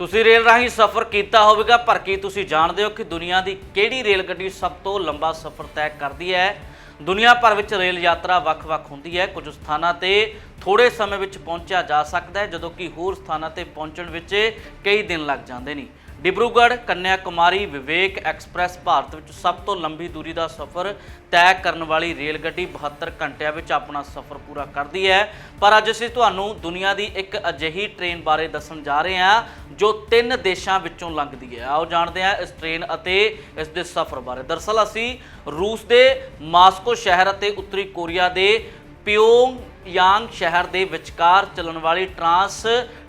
ਤੁਸੀਂ ਰੇਲ ਰਾਹੀਂ ਸਫ਼ਰ ਕੀਤਾ ਹੋਵੇਗਾ, ਪਰ ਕੀ ਤੁਸੀਂ ਜਾਣਦੇ ਹੋ ਕਿ ਦੁਨੀਆ ਦੀ ਕਿਹੜੀ ਰੇਲ ਗੱਡੀ ਸਭ ਤੋਂ ਲੰਬਾ ਸਫ਼ਰ ਤੈਅ ਕਰਦੀ ਹੈ? ਦੁਨੀਆ ਭਰ ਵਿੱਚ ਰੇਲ ਯਾਤਰਾ ਵੱਖ-ਵੱਖ ਹੁੰਦੀ ਹੈ। ਕੁਝ ਸਥਾਨਾਂ ਤੇ ਥੋੜੇ ਸਮੇਂ ਵਿੱਚ ਪਹੁੰਚਿਆ ਜਾ ਸਕਦਾ ਹੈ, ਜਦੋਂ ਕਿ ਹੋਰ ਸਥਾਨਾਂ ਤੇ ਪਹੁੰਚਣ ਵਿੱਚ ਕਈ ਦਿਨ ਲੱਗ ਜਾਂਦੇ ਨੇ। ਡਿਬਰੂਗੜ੍ਹ ਕੰਨਿਆ ਕੁਮਾਰੀ ਵਿਵੇਕ ਐਕਸਪ੍ਰੈਸ ਭਾਰਤ ਵਿੱਚ ਸਭ ਤੋਂ ਲੰਬੀ ਦੂਰੀ ਦਾ ਸਫ਼ਰ ਤੈਅ ਕਰਨ ਵਾਲੀ ਰੇਲ ਗੱਡੀ 72 ਘੰਟਿਆਂ ਵਿੱਚ ਆਪਣਾ ਸਫ਼ਰ ਪੂਰਾ ਕਰਦੀ ਹੈ। ਪਰ ਅੱਜ ਅਸੀਂ ਤੁਹਾਨੂੰ ਦੁਨੀਆ ਦੀ ਇੱਕ ਅਜਿਹੀ ਟ੍ਰੇਨ ਬਾਰੇ ਦੱਸਣ ਜਾ ਰਹੇ ਹਾਂ, ਜੋ ਤਿੰਨ ਦੇਸ਼ਾਂ ਵਿੱਚੋਂ ਲੰਘਦੀ ਹੈ। ਆਓ ਜਾਣਦੇ ਹਾਂ ਇਸ ਟ੍ਰੇਨ ਅਤੇ ਇਸ ਦੇ ਸਫ਼ਰ ਬਾਰੇ। ਦਰਅਸਲ ਅਸੀਂ ਰੂਸ ਦੇ ਮਾਸਕੋ ਸ਼ਹਿਰ ਅਤੇ ਉੱਤਰੀ ਕੋਰੀਆ ਦੇ ਪਿਓਂਗ ਯਾਂਗ ਸ਼ਹਿਰ ਦੇ ਵਿਚਕਾਰ ਚੱਲਣ ਵਾਲੀ ਟਰਾਂਸ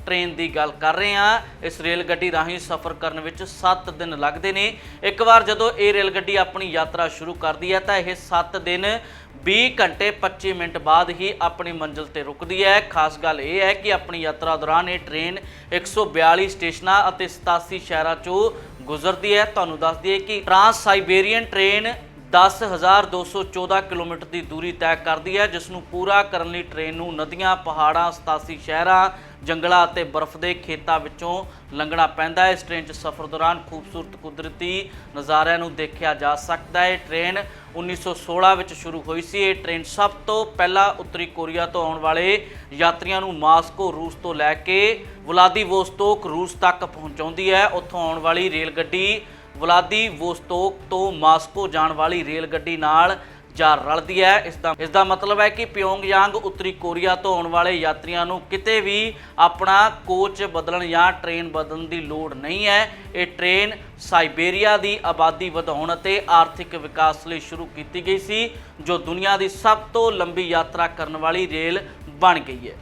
ਟ੍ਰੇਨ ਦੀ ਗੱਲ ਕਰ ਰਹੇ ਹਾਂ। ਇਸ ਰੇਲ ਗੱਡੀ ਰਾਹੀਂ ਸਫ਼ਰ ਕਰਨ ਵਿੱਚ 7 ਦਿਨ ਲੱਗਦੇ ਨੇ। ਇੱਕ ਵਾਰ ਜਦੋਂ ਇਹ ਰੇਲ ਗੱਡੀ ਆਪਣੀ ਯਾਤਰਾ ਸ਼ੁਰੂ ਕਰਦੀ ਹੈ ਤਾਂ ਇਹ 7 ਦਿਨ 20 ਘੰਟੇ 25 ਮਿੰਟ ਬਾਅਦ ਹੀ ਆਪਣੀ ਮੰਜ਼ਿਲ ਤੇ ਰੁਕਦੀ ਹੈ। ਖਾਸ ਗੱਲ ਇਹ ਹੈ ਕਿ ਆਪਣੀ ਯਾਤਰਾ ਦੌਰਾਨ ਇਹ ਟ੍ਰੇਨ 142 ਸਟੇਸ਼ਨਾਂ ਅਤੇ 87 ਸ਼ਹਿਰਾਂ ਚੋਂ ਗੁਜ਼ਰਦੀ ਹੈ। ਤੁਹਾਨੂੰ ਦੱਸ ਦਈਏ ਕਿ ਟਰਾਂਸ ਸਾਈਬੇਰੀਅਨ ਟ੍ਰੇਨ 10214 ਕਿਲੋਮੀਟਰ ਦੀ ਦੂਰੀ ਤੈਅ ਕਰਦੀ ਹੈ ਜਿਸ ਨੂੰ ਪੂਰਾ ਕਰਨ ਲਈ ਟ੍ਰੇਨ ਨੂੰ ਨਦੀਆਂ, ਪਹਾੜਾਂ 87 ਸ਼ਹਿਰਾਂ ਜੰਗਲਾਂ ਅਤੇ ਬਰਫ਼ ਦੇ ਖੇਤਾਂ ਵਿੱਚੋਂ ਲੰਘਣਾ ਪੈਂਦਾ ਹੈ। ਇਸ ਟ੍ਰੇਨ 'ਚ ਸਫ਼ਰ ਦੌਰਾਨ ਖੂਬਸੂਰਤ ਕੁਦਰਤੀ ਨਜ਼ਾਰਿਆਂ ਨੂੰ ਦੇਖਿਆ ਜਾ ਸਕਦਾ ਹੈ। ਇਹ ਟ੍ਰੇਨ 1916 ਵਿੱਚ ਸ਼ੁਰੂ ਹੋਈ ਸੀ। ਇਹ ਟ੍ਰੇਨ ਸਭ ਤੋਂ ਪਹਿਲਾਂ ਉੱਤਰੀ ਕੋਰੀਆ ਤੋਂ ਆਉਣ ਵਾਲੇ ਯਾਤਰੀਆਂ ਨੂੰ ਮਾਸਕੋ, ਰੂਸ ਤੋਂ ਲੈ ਕੇ ਵਲਾਦੀਵੋਸਟੋਕ ਰੂਸ ਤੱਕ ਪਹੁੰਚਾਉਂਦੀ ਹੈ। ਉੱਥੋਂ ਆਉਣ ਵਾਲੀ ਰੇਲ ਗੱਡੀ ਵਲਾਦੀਵੋਸਟੋਕ ਤੋਂ ਮਾਸਕੋ ਜਾਣ ਵਾਲੀ ਰੇਲ ਗੱਡੀ ਨਾਲ ਜਾ ਰਲਦੀ ਹੈ। ਇਸ ਦਾ ਇਸ ਦਾ ਮਤਲਬ ਹੈ ਕਿ ਪਿਓਂਗਯਾਂਗ ਉੱਤਰੀ ਕੋਰੀਆ ਤੋਂ ਆਉਣ ਵਾਲੇ ਯਾਤਰੀਆਂ ਨੂੰ ਕਿਤੇ ਵੀ ਆਪਣਾ ਕੋਚ ਬਦਲਣ ਜਾਂ ਟ੍ਰੇਨ ਬਦਲਣ ਦੀ ਲੋੜ ਨਹੀਂ ਹੈ। ਇਹ ਟ੍ਰੇਨ ਸਾਈਬੇਰੀਆ ਦੀ ਆਬਾਦੀ ਵਧਾਉਣ ਅਤੇ ਆਰਥਿਕ ਵਿਕਾਸ ਲਈ ਸ਼ੁਰੂ ਕੀਤੀ ਗਈ ਸੀ, ਜੋ ਦੁਨੀਆ ਦੀ ਸਭ ਤੋਂ ਲੰਬੀ ਯਾਤਰਾ ਕਰਨ ਵਾਲੀ ਰੇਲ ਬਣ ਗਈ ਹੈ।